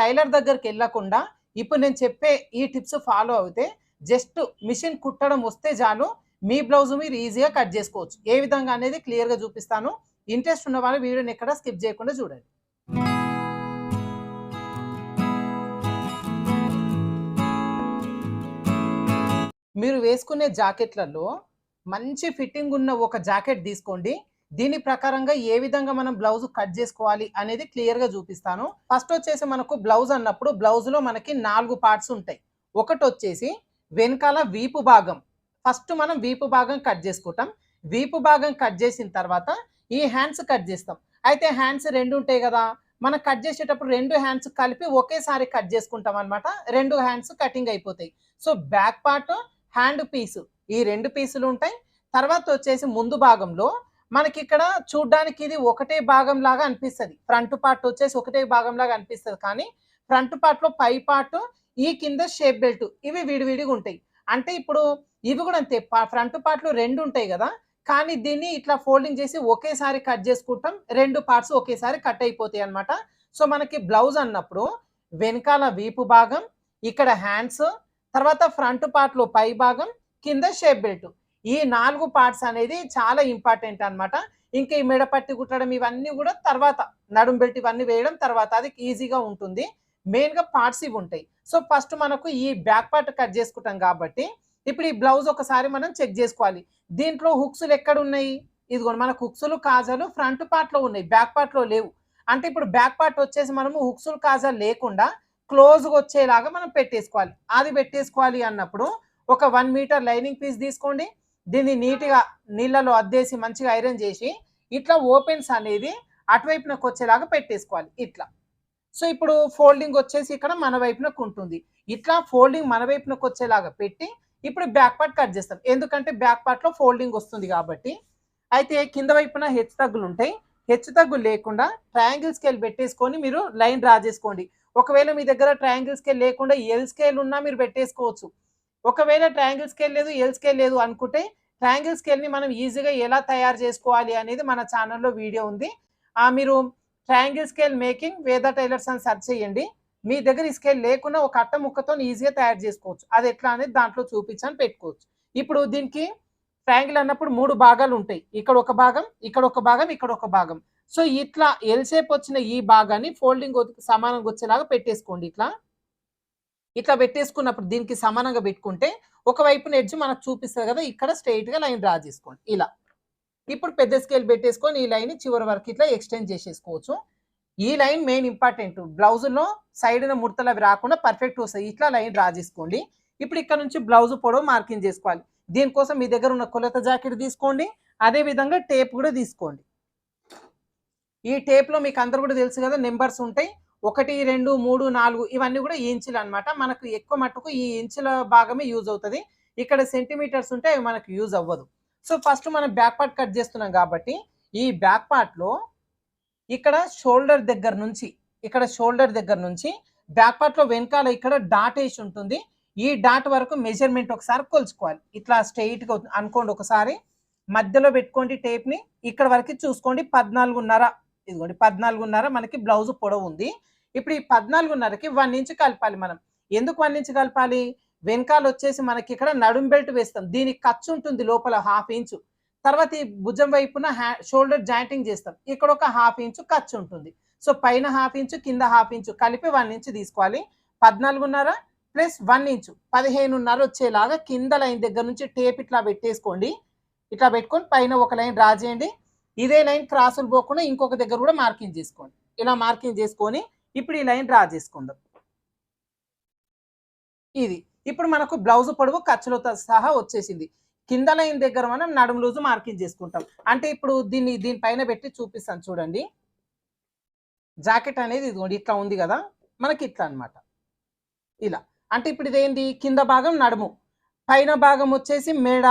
Tailor దగ్గరికి వెళ్ళకుండా ఇప్పుడు నేను చెప్పే ఈ టిప్స్ ఫాలో అవుతే జస్ట్ మిషన్ కుట్టడం వస్తే చాలు. మీ బ్లౌజ్ మీరు ఈజీగా కట్ చేసుకోవచ్చు. ఏ విధంగా అనేది క్లియర్గా చూపిస్తాను. ఇంట్రెస్ట్ ఉన్న వాళ్ళు వీడియోని ఎక్కడ స్కిప్ చేయకుండా చూడండి. మీరు వేసుకునే జాకెట్లలో మంచి ఫిట్టింగ్ ఉన్న ఒక జాకెట్ తీసుకోండి. దీని ప్రకారంగా ఏ విధంగా మనం బ్లౌజ్ కట్ చేసుకోవాలి అనేది క్లియర్గా చూపిస్తాను. ఫస్ట్ వచ్చేసి మనకు బ్లౌజ్ అన్నప్పుడు బ్లౌజ్లో మనకి నాలుగు పార్ట్స్ ఉంటాయి. ఒకటి వచ్చేసి వెనకాల వీపు భాగం. ఫస్ట్ మనం వీపు భాగం కట్ చేసుకుంటాం. వీపు భాగం కట్ చేసిన తర్వాత ఈ హ్యాండ్స్ కట్ చేస్తాం. అయితే హ్యాండ్స్ రెండు ఉంటాయి కదా మనం కట్ చేసేటప్పుడు రెండు హ్యాండ్స్ కలిపి ఒకేసారి కట్ చేసుకుంటాం అనమాట రెండు హ్యాండ్స్ కటింగ్ అయిపోతాయి. So back part hand piece. ఈ రెండు పీసులు ఉంటాయి. తర్వాత వచ్చేసి ముందు భాగంలో మనకి ఇక్కడ చూడ్డానికి ఇది ఒకటే భాగం లాగా అనిపిస్తుంది. ఫ్రంట్ పార్ట్ వచ్చేసి ఒకటే భాగం లాగా అనిపిస్తుంది. కానీ ఫ్రంట్ పార్ట్లో పై పార్ట్ ఈ కింద షేప్ బెల్ట్ ఇవి విడివిడిగా ఉంటాయి. అంటే ఇప్పుడు ఇవి కూడా అంతే. ఫ్రంట్ పార్ట్లో రెండు ఉంటాయి కదా. కానీ దీన్ని ఇట్లా ఫోల్డింగ్ చేసి ఒకేసారి కట్ చేసుకుంటాం. రెండు పార్ట్స్ ఒకేసారి కట్ అయిపోతాయి అన్నమాట. సో మనకి బ్లౌజ్ అన్నప్పుడు వెనకాల వీపు భాగం ఇక్కడ హ్యాండ్స్ తర్వాత ఫ్రంట్ పార్ట్లో పై భాగం కింద షేప్ బెల్ట్. ఈ నాలుగు పార్ట్స్ అనేది చాలా ఇంపార్టెంట్ అన్నమాట. ఇంకా ఈ మెడపట్టి కుట్టడం ఇవన్నీ కూడా తర్వాత నడుం బెల్ట్ ఇవన్నీ వేయడం తర్వాత అది ఈజీగా ఉంటుంది. మెయిన్గా పార్ట్స్ ఇవి ఉంటాయి. సో ఫస్ట్ మనకు ఈ బ్యాక్ పార్ట్ కట్ చేసుకుంటాం కాబట్టి ఇప్పుడు ఈ బ్లౌజ్ ఒకసారి మనం చెక్ చేసుకోవాలి. దీంట్లో హుక్స్లు ఎక్కడ ఉన్నాయి? ఇదిగోండి మనకు హుక్సులు కాజాలు ఫ్రంట్ పార్ట్లో ఉన్నాయి. బ్యాక్ పార్ట్లో లేవు. అంటే ఇప్పుడు బ్యాక్ పార్ట్ వచ్చేసి మనము హుక్స్లు కాజాలు లేకుండా క్లోజ్గా వచ్చేలాగా మనం పెట్టేసుకోవాలి. అది పెట్టేసుకోవాలి అన్నప్పుడు ఒక వన్ మీటర్ లైనింగ్ పీస్ తీసుకోండి. దీన్ని నీట్గా నీళ్ళలో అద్దేసి మంచిగా ఐరన్ చేసి ఇట్లా ఓపెన్స్ అనేది అటువైపునకు వచ్చేలాగా పెట్టేసుకోవాలి ఇట్లా. సో ఇప్పుడు ఫోల్డింగ్ వచ్చేసి ఇక్కడ మన వైపునకు ఉంటుంది. ఇట్లా ఫోల్డింగ్ మన వైపునకు వచ్చేలాగా పెట్టి ఇప్పుడు బ్యాక్ పార్ట్ కట్ చేస్తాం. ఎందుకంటే బ్యాక్ పార్ట్లో ఫోల్డింగ్ వస్తుంది కాబట్టి. అయితే కింద వైపున హెచ్చు తగ్గులు ఉంటాయి. హెచ్చు తగ్గులు లేకుండా ట్రయాంగిల్ స్కేల్ పెట్టేసుకొని మీరు లైన్ డ్రా చేసుకోండి. ఒకవేళ మీ దగ్గర ట్రయాంగిల్ స్కేల్ లేకుండా ఎల్ స్కేల్ ఉన్నా మీరు పెట్టేసుకోవచ్చు. ఒకవేళ ట్రయాంగిల్ స్కేల్ లేదు ఎల్ స్కేల్ లేదు అనుకుంటే ట్రయాంగిల్ స్కేల్ని మనం ఈజీగా ఎలా తయారు చేసుకోవాలి అనేది మన ఛానల్లో వీడియో ఉంది. ఆ మీరు triangle scale making Veda tailors అని సెర్చ్ చేయండి. మీ దగ్గర ఈ స్కేల్ లేకుండా ఒక అట్ట ముక్కతో ఈజీగా తయారు చేసుకోవచ్చు. అది ఎట్లా అనేది దాంట్లో చూపించని పెట్టుకోవచ్చు. ఇప్పుడు దీనికి ట్రయాంగిల్ అన్నప్పుడు మూడు భాగాలు ఉంటాయి. ఇక్కడ ఒక భాగం ఇక్కడ ఒక భాగం ఇక్కడ ఒక భాగం. సో ఇట్లా ఎల్ షేప్ వచ్చిన ఈ భాగాన్ని ఫోల్డింగ్ సమానంగా వచ్చేలాగా పెట్టేసుకోండి ఇట్లా. ఇట్లా పెట్టేసుకున్నప్పుడు దీనికి సమానంగా పెట్టుకుంటే ఒక వైపున ఎడ్జ్ మనకు చూపిస్తుంది కదా ఇక్కడ స్ట్రైట్గా లైన్ డ్రా చేసుకోండి. ఇలా. ఇప్పుడు పెద్ద స్కేల్ పెట్టేసుకొని ఈ లైన్ చివరి వరకు ఇట్లా ఎక్స్టెండ్ చేసేసుకోవచ్చు. ఈ లైన్ మెయిన్ ఇంపార్టెంట్. బ్లౌజులో సైడ్న ముడతలు అవి రాకుండా పర్ఫెక్ట్ వస్తాయి. ఇట్లా లైన్ డ్రా చేసుకోండి. ఇప్పుడు ఇక్కడ నుంచి బ్లౌజ్ పొడవు మార్కింగ్ చేసుకోవాలి. దీనికోసం మీ దగ్గర ఉన్న కొలత జాకెట్ తీసుకోండి. అదే విధంగా టేప్ కూడా తీసుకోండి. ఈ టేప్లో మీకు అందరు కూడా తెలుసు కదా నెంబర్స్ ఉంటాయి. ఒకటి రెండు మూడు నాలుగు ఇవన్నీ కూడా ఇంచులు అనమాట మనకు ఎక్కువ మట్టుకు ఈ ఇంచుల భాగమే యూజ్ అవుతుంది. ఇక్కడ సెంటీమీటర్స్ ఉంటే అవి మనకు యూజ్ అవ్వదు. సో ఫస్ట్ మనం బ్యాక్ పార్ట్ కట్ చేస్తున్నాం కాబట్టి ఈ బ్యాక్ పార్ట్లో ఇక్కడ షోల్డర్ దగ్గర నుంచి ఇక్కడ షోల్డర్ దగ్గర నుంచి బ్యాక్ పార్ట్లో వెనకాల ఇక్కడ డాట్ వేసి ఉంటుంది. ఈ డాట్ వరకు మెజర్మెంట్ ఒకసారి కొలుచుకోవాలి. ఇట్లా స్ట్రెయిట్గా అనుకోండి ఒకసారి. మధ్యలో పెట్టుకోండి టేప్ని. ఇక్కడ వరకు చూసుకోండి పద్నాలుగున్నర ఇదిగోండి పద్నాలుగున్నర మనకి బ్లౌజ్ పొడవు ఉంది. ఇప్పుడు ఈ పద్నాలుగున్నరకి వన్ ఇంచ్ కలపాలి మనం. ఎందుకు వన్ ఇంచ్ కలపాలి? వెనకాల వచ్చేసి మనకి ఇక్కడ నడుం బెల్ట్ వేస్తాం. దీనికి ఖర్చు ఉంటుంది లోపల హాఫ్ ఇంచు. తర్వాత ఈ భుజం వైపున షోల్డర్ జాయింటింగ్ చేస్తాం. ఇక్కడ ఒక హాఫ్ ఇంచు ఖర్చు ఉంటుంది. సో పైన హాఫ్ ఇంచు కింద హాఫ్ ఇంచు కలిపి వన్ ఇంచు తీసుకోవాలి. పద్నాలుగున్నర ప్లస్ వన్ ఇంచు పదిహేనున్నర వచ్చేలాగా కింద లైన్ దగ్గర నుంచి టేప్ ఇట్లా పెట్టేసుకోండి. ఇట్లా పెట్టుకొని పైన ఒక లైన్ డ్రా చేయండి. ఇదే లైన్ క్రాసులు పోకుండా ఇంకొక దగ్గర కూడా మార్కింగ్ చేసుకోండి. ఇలా మార్కింగ్ చేసుకొని ఇప్పుడు ఈ లైన్ డ్రా చేసుకుందాం. ఇది. ఇప్పుడు మనకు బ్లౌజ్ పొడవు ఖర్చులతో సహా వచ్చేసింది. కింద లైన్ దగ్గర మనం నడుము లూజు మార్కింగ్ చేసుకుంటాం. అంటే ఇప్పుడు దీన్ని దీనిపైన పెట్టి చూపిస్తాను చూడండి. జాకెట్ అనేది ఇదిగోండి ఇట్లా ఉంది కదా. మనకి ఇట్లా అన్నమాట. ఇలా. అంటే ఇప్పుడు ఇదేంటి కింద భాగం నడుము. పైన భాగం వచ్చేసి మెడ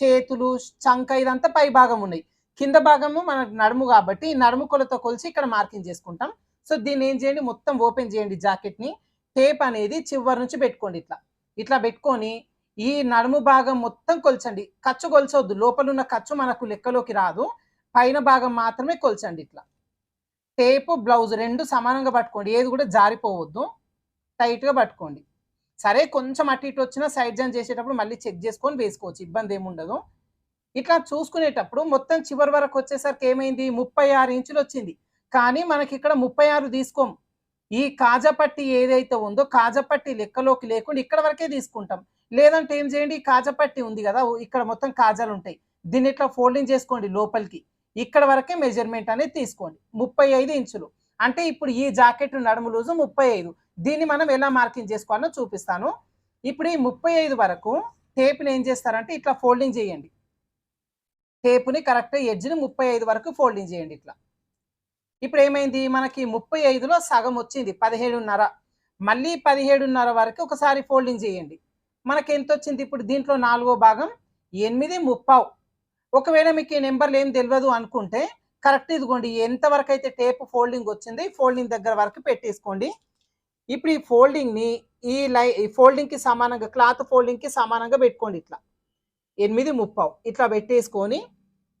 చేతులు చంక ఇదంతా పై భాగం ఉన్నాయి. కింద భాగము మన నడుము కాబట్టి నడుము కొలతో కొలిచి ఇక్కడ మార్కింగ్ చేసుకుంటాం. సో దీన్ని ఏం చేయండి? మొత్తం ఓపెన్ చేయండి జాకెట్ని టేప్ అనేది చివరి నుంచి పెట్టుకోండి ఇట్లా. ఇట్లా పెట్టుకొని ఈ నడుము భాగం మొత్తం కొలచండి. ఖర్చు కొల్చవద్దు లోపల ఉన్న ఖర్చు మనకు లెక్కలోకి రాదు. పైన భాగం మాత్రమే కొలచండి ఇట్లా. టేపు బ్లౌజ్ రెండు సమానంగా పట్టుకోండి. ఏది కూడా జారిపోవద్దు. టైట్గా పట్టుకోండి. సరే కొంచెం అటు ఇటు వచ్చినా సైడ్ జాన్ చేసేటప్పుడు మళ్ళీ చెక్ చేసుకొని వేసుకోవచ్చు. ఇబ్బంది ఏముండదు. ఉండదు ఇట్లా చూసుకునేటప్పుడు మొత్తం చివరి వరకు వచ్చేసరికి ఏమైంది? ముప్పై ఆరు ఇంచులు వచ్చింది. కానీ మనకి ఇక్కడ ముప్పై ఆరు తీసుకోం. ఈ కాజపట్టి ఏదైతే ఉందో కాజపట్టి లెక్కలోకి లేకుండా ఇక్కడ వరకే తీసుకుంటాం. లేదంటే ఏం చేయండి? ఈ కాజపట్టి ఉంది కదా ఇక్కడ మొత్తం కాజాలు ఉంటాయి. దీన్ని ఇట్లా ఫోల్డింగ్ చేసుకోండి లోపలికి. ఇక్కడ వరకే మెజర్మెంట్ అనేది తీసుకోండి. ముప్పై ఐదు ఇంచులు. అంటే ఇప్పుడు ఈ జాకెట్ నడుము లూజు ముప్పై ఐదు. దీన్ని మనం ఎలా మార్కింగ్ చేసుకోవాలో చూపిస్తాను. ఇప్పుడు ఈ ముప్పై ఐదు వరకు టేప్ని ఏం చేస్తారంటే ఇట్లా ఫోల్డింగ్ చేయండి. టేపుని కరెక్ట్ ఎడ్జ్ని ముప్పై ఐదు వరకు ఫోల్డింగ్ చేయండి ఇట్లా. ఇప్పుడు ఏమైంది? మనకి ముప్పై ఐదులో సగం వచ్చింది పదిహేడున్నర. మళ్ళీ పదిహేడున్నర వరకు ఒకసారి ఫోల్డింగ్ చేయండి. మనకి ఎంత వచ్చింది ఇప్పుడు దీంట్లో నాలుగో భాగం ఎనిమిది ముప్పావు ఒకవేళ మీకు ఈ నెంబర్లు ఏం తెలియదు అనుకుంటే కరెక్ట్ ఇదిగోండి ఎంతవరకు అయితే టేప్ ఫోల్డింగ్ వచ్చింది ఫోల్డింగ్ దగ్గర వరకు పెట్టేసుకోండి. ఇప్పుడు ఈ ఫోల్డింగ్ని ఈ లై ఈ ఫోల్డింగ్కి సమానంగా క్లాత్ ఫోల్డింగ్కి సమానంగా పెట్టుకోండి ఇట్లా. ఎనిమిది ముప్పావు. ఇట్లా పెట్టేసుకొని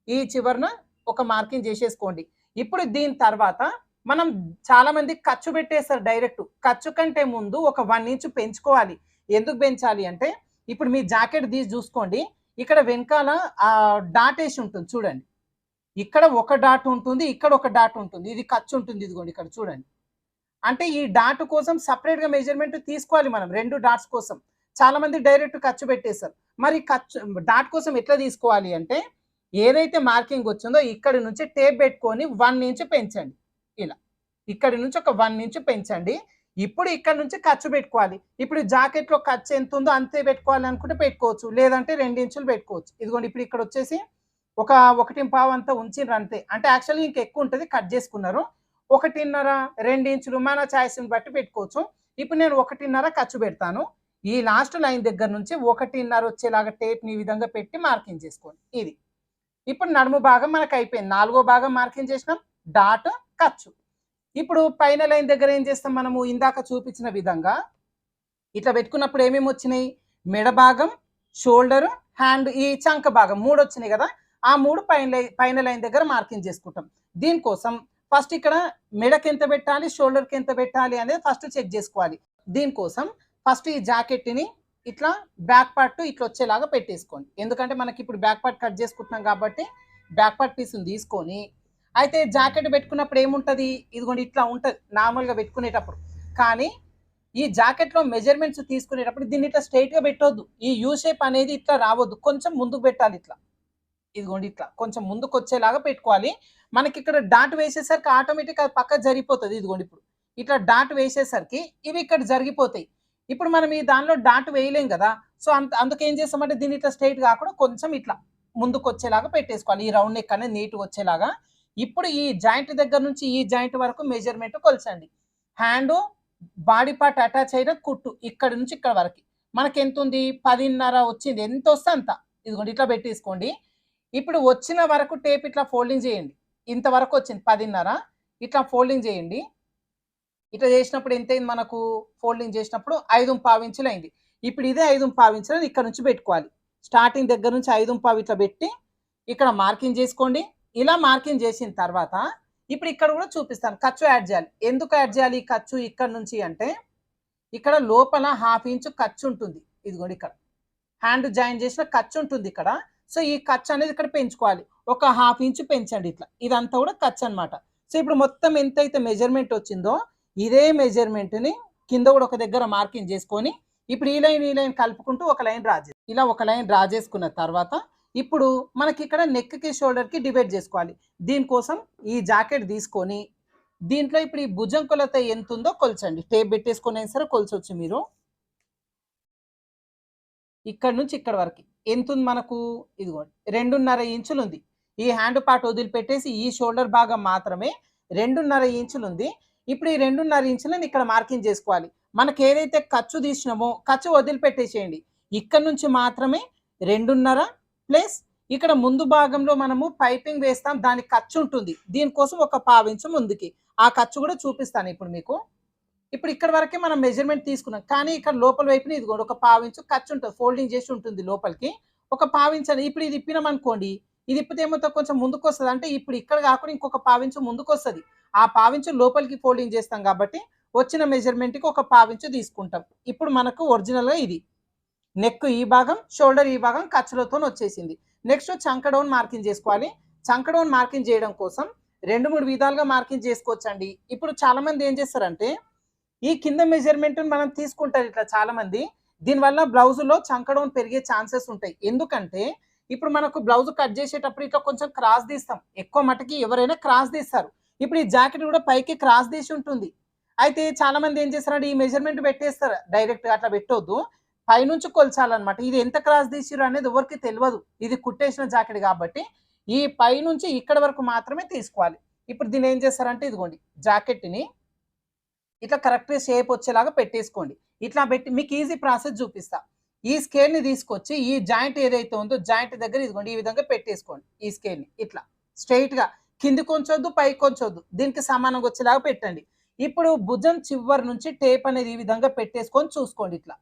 ఈ చివరన ఒక మార్కింగ్ చేసేసుకోండి. ఇప్పుడు దీని తర్వాత మనం చాలా మంది ఖర్చు పెట్టేస్తారు డైరెక్ట్. ఖర్చు కంటే ముందు ఒక వన్ ఇంచ్ పెంచుకోవాలి. ఎందుకు పెంచాలి అంటే ఇప్పుడు మీ జాకెట్ తీసి చూసుకోండి. ఇక్కడ వెనకాల డాటేసి డాట్ వేసి ఉంటుంది చూడండి. ఇక్కడ ఒక డాట్ ఉంటుంది ఇక్కడ ఒక డాట్ ఉంటుంది. ఇది ఖర్చు ఉంటుంది ఇదిగోండి ఇక్కడ చూడండి. అంటే ఈ డాట్ కోసం సపరేట్గా మెజర్మెంట్ తీసుకోవాలి మనం రెండు డాట్స్ కోసం. చాలా మంది డైరెక్ట్ ఖర్చు పెట్టేశారు మరి ఖర్చు డాట్ కోసం ఎట్లా తీసుకోవాలి అంటే ఏదైతే మార్కింగ్ వచ్చిందో ఇక్కడి నుంచి టేప్ పెట్టుకొని వన్ ఇంచ్ పెంచండి. ఇలా. ఇక్కడి నుంచి ఒక వన్ ఇంచ్ పెంచండి. ఇప్పుడు ఇక్కడ నుంచి ఖర్చు పెట్టుకోవాలి. ఇప్పుడు జాకెట్లో ఖర్చు ఎంత ఉందో అంతే పెట్టుకోవాలి అనుకుంటే పెట్టుకోవచ్చు. లేదంటే రెండు ఇంచులు పెట్టుకోవచ్చు. ఇదిగోండి ఇప్పుడు ఇక్కడ వచ్చేసి ఒక ఒకటి పావు అంతా ఉంచిండ్రు అంతే. అంటే యాక్చువల్లీ ఇంకెక్కువ ఉంటుంది కట్ చేసుకున్నారు. ఒకటిన్నర రెండు ఇంచులు మన ఛాయిస్ని బట్టి పెట్టుకోవచ్చు. ఇప్పుడు నేను ఒకటిన్నర ఖర్చు పెడతాను. ఈ లాస్ట్ లైన్ దగ్గర నుంచి ఒకటిన్నర వచ్చేలాగా టేప్ని ఈ విధంగా పెట్టి మార్కింగ్ చేసుకోండి. ఇది. ఇప్పుడు నడుము భాగం మనకు అయిపోయింది. నాలుగో భాగం మార్కింగ్ చేసినాం. డాట్ ఖర్చు. ఇప్పుడు పైన లైన్ దగ్గర ఏం చేస్తాం మనము? ఇందాక చూపించిన విధంగా ఇట్లా పెట్టుకున్నప్పుడు ఏమేమి వచ్చినాయి? మెడ భాగం షోల్డర్ హ్యాండ్ ఈ చంక భాగం మూడు వచ్చినాయి కదా? ఆ మూడు పైన పైన లైన్ దగ్గర మార్కింగ్ చేసుకుంటాం. దీనికోసం ఫస్ట్ ఇక్కడ మెడకి ఎంత పెట్టాలి? షోల్డర్కి ఎంత పెట్టాలి అనేది ఫస్ట్ చెక్ చేసుకోవాలి. దీనికోసం ఫస్ట్ ఈ జాకెట్ని ఇట్లా బ్యాక్ పార్ట్ ఇట్లా వచ్చేలాగా పెట్టేసుకోండి. ఎందుకంటే మనకి ఇప్పుడు బ్యాక్ పార్ట్ కట్ చేసుకుంటున్నాం కాబట్టి బ్యాక్ పార్ట్ పీస్ని తీసుకొని అయితే జాకెట్ పెట్టుకున్నప్పుడు ఏముంటుంది? ఇదిగోండి ఇట్లా ఉంటుంది నార్మల్గా పెట్టుకునేటప్పుడు. కానీ ఈ జాకెట్లో మెజర్మెంట్స్ తీసుకునేటప్పుడు దీన్ని ఇట్లా స్ట్రైట్గా పెట్టొద్దు. ఈ యూ షేప్ అనేది ఇట్లా రావద్దు. కొంచెం ముందుకు పెట్టాలి ఇట్లా. ఇదిగోండి ఇట్లా. కొంచెం ముందుకు వచ్చేలాగా పెట్టుకోవాలి. మనకి ఇక్కడ డాట్ వేసేసరికి ఆటోమేటిక్ అది పక్క జరిగిపోతుంది. ఇదిగోండి ఇప్పుడు. ఇట్లా డాట్ వేసేసరికి ఇవి ఇక్కడ జరిగిపోతాయి. ఇప్పుడు మనం ఈ దానిలో డాట్ వేయలేం కదా. సో అంత అందుకేం ఏం చేస్తామంటే దీన్ని ఇట్లా స్ట్రైట్ కాకుండా కొంచెం ఇట్లా ముందుకు వచ్చేలాగా పెట్టేసుకోవాలి. ఈ రౌండ్ నెక్ అనేది నీట్గా వచ్చేలాగా. ఇప్పుడు ఈ జాయింట్ దగ్గర నుంచి ఈ జాయింట్ వరకు మెజర్మెంట్ కొలచండి. హ్యాండ్ బాడీ పార్ట్ అటాచ్ అయిన కుట్టు ఇక్కడ నుంచి ఇక్కడ వరకు. మనకి ఎంత ఉంది? పదిన్నర వచ్చింది. ఎంత వస్తే అంత. ఇదిగోండి ఇట్లా పెట్టేసుకోండి. ఇప్పుడు వచ్చిన వరకు టేప్ ఇట్లా ఫోల్డింగ్ చేయండి. ఇంతవరకు వచ్చింది పదిన్నర. ఇట్లా ఫోల్డింగ్ చేయండి. ఇట్లా చేసినప్పుడు ఎంతైంది మనకు? ఫోల్డింగ్ చేసినప్పుడు ఐదు పావు అయింది. ఇప్పుడు ఇదే ఐదు పావు ఇక్కడ నుంచి పెట్టుకోవాలి. స్టార్టింగ్ దగ్గర నుంచి ఐదు పావు ఇట్లా పెట్టి ఇక్కడ మార్కింగ్ చేసుకోండి. ఇలా మార్కింగ్ చేసిన తర్వాత ఇప్పుడు ఇక్కడ కూడా చూపిస్తాను. ఖర్చు యాడ్ చేయాలి. ఎందుకు యాడ్ చేయాలి ఈ ఖర్చు ఇక్కడ నుంచి అంటే ఇక్కడ లోపల హాఫ్ ఇంచు ఖర్చు ఉంటుంది. ఇదిగోండి ఇక్కడ. హ్యాండ్ జాయిన్ చేసిన ఖర్చు ఉంటుంది ఇక్కడ. సో ఈ ఖర్చు అనేది ఇక్కడ పెంచుకోవాలి. ఒక హాఫ్ ఇంచు పెంచండి ఇట్లా. ఇదంతా కూడా ఖర్చు అనమాట సో ఇప్పుడు మొత్తం ఎంతైతే మెజర్మెంట్ వచ్చిందో ఇదే మెజర్మెంట్ని కింద కూడా ఒక దగ్గర మార్కింగ్ చేసుకొని ఇప్పుడు ఈ లైన్ ఈ లైన్ కలుపుకుంటూ ఒక లైన్ డ్రా చేసి ఇలా ఒక లైన్ డ్రా చేసుకున్న తర్వాత ఇప్పుడు మనకి ఇక్కడ నెక్కి షోల్డర్కి డివైడ్ చేసుకోవాలి. దీనికోసం ఈ జాకెట్ తీసుకొని దీంట్లో ఇప్పుడు ఈ భుజం కొలత ఎంత ఉందో కొలచండి. టేప్ పెట్టేసుకునే అయినా సరే కొలచవచ్చు మీరు. ఇక్కడ నుంచి ఇక్కడ వరకు ఎంత ఉంది మనకు? ఇదిగోండి రెండున్నర ఇంచులు ఉంది ఈ హ్యాండ్ పార్ట్ వదిలిపెట్టేసి ఈ షోల్డర్ భాగం మాత్రమే రెండున్నర ఇంచులు ఉంది ఇప్పుడు ఈ రెండున్నర ఇంచులను ఇక్కడ మార్కింగ్ చేసుకోవాలి. మనకి ఏదైతే ఖర్చు తీసినామో ఖర్చు వదిలిపెట్టేసేయండి. ఇక్కడ నుంచి మాత్రమే రెండున్నర ప్లస్ ఇక్కడ ముందు భాగంలో మనము పైపింగ్ వేస్తాం దానికి ఖర్చు ఉంటుంది. దీనికోసం ఒక పావించు ముందుకి. ఆ ఖర్చు కూడా చూపిస్తాను ఇప్పుడు మీకు. ఇప్పుడు ఇక్కడ వరకే మనం మెజర్మెంట్ తీసుకున్నాం. కానీ ఇక్కడ లోపల వైపున ఇది కూడా ఒక పావించు ఖర్చు ఉంటుంది ఫోల్డింగ్ చేసి ఉంటుంది లోపలికి. ఒక పావించండి ఇప్పుడు ఇది ఇప్పినాం అనుకోండి ఇది ఇప్పితే ఏమవుతుంది? కొంచెం ముందుకు వస్తుంది అంటే ఇప్పుడు ఇక్కడ కాకుండా ఇంకొక పావించు ముందుకు వస్తుంది ఆ పావించు లోపలికి ఫోల్డింగ్ చేస్తాం కాబట్టి వచ్చిన మెజర్మెంట్కి ఒక పావించు తీసుకుంటాం. ఇప్పుడు మనకు ఒరిజినల్గా ఇది. నెక్ ఈ భాగం షోల్డర్ ఈ భాగం ఖర్చులతో వచ్చేసింది. నెక్స్ట్ చంక డౌన్ మార్కింగ్ చేసుకోవాలి. చంక డౌన్ మార్కింగ్ చేయడం కోసం రెండు మూడు విధాలుగా మార్కింగ్ చేసుకోవచ్చండి. ఇప్పుడు చాలామంది ఏం చేస్తారంటే ఈ కింద మెజర్మెంట్ను మనం తీసుకుంటారు ఇట్లా చాలామంది. దీనివల్ల బ్లౌజులో చంక డౌన్ పెరిగే ఛాన్సెస్ ఉంటాయి. ఎందుకంటే ఇప్పుడు మనకు బ్లౌజ్ కట్ చేసేటప్పుడు ఇట్లా కొంచెం క్రాస్ తీస్తాం. ఎక్కువ మటుకి ఎవరైనా క్రాస్ తీస్తారు. ఇప్పుడు ఈ జాకెట్ కూడా పైకి క్రాస్ తీసి ఉంటుంది. అయితే చాలా మంది ఏం చేస్తారంటే ఈ మెజర్మెంట్ పెట్టేస్తారు. డైరెక్ట్ అట్లా పెట్టొద్దు. పైనుంచి కొలచాలన్నమాట. ఇది ఎంత క్రాస్ తీసిరు అనేది ఎవరికి తెలియదు. ఇది కుట్టేసిన జాకెట్ కాబట్టి ఈ పైనుంచి ఇక్కడ వరకు మాత్రమే తీసుకోవాలి. ఇప్పుడు దీన్ని ఏం చేస్తారంటే ఇదిగోండి జాకెట్ని ఇట్లా కరెక్ట్ షేప్ వచ్చేలాగా పెట్టేసుకోండి. ఇట్లా పెట్టి మీకు ఈజీ ప్రాసెస్ చూపిస్తా. ఈ స్కేల్ని తీసుకొచ్చి ఈ జాయింట్ ఏదైతే ఉందో జాయింట్ దగ్గర ఇదిగోండి ఈ విధంగా పెట్టేసుకోండి. ఈ స్కేల్ని ఇట్లా స్ట్రైట్గా కింది కొంచొద్దు పైకి కొంచొద్దు. దీనికి సమానంగా వచ్చేలాగా పెట్టండి. ఇప్పుడు భుజం చివరి నుంచి టేప్ అనేది ఈ విధంగా పెట్టేసుకొని చూసుకోండి ఇట్లా.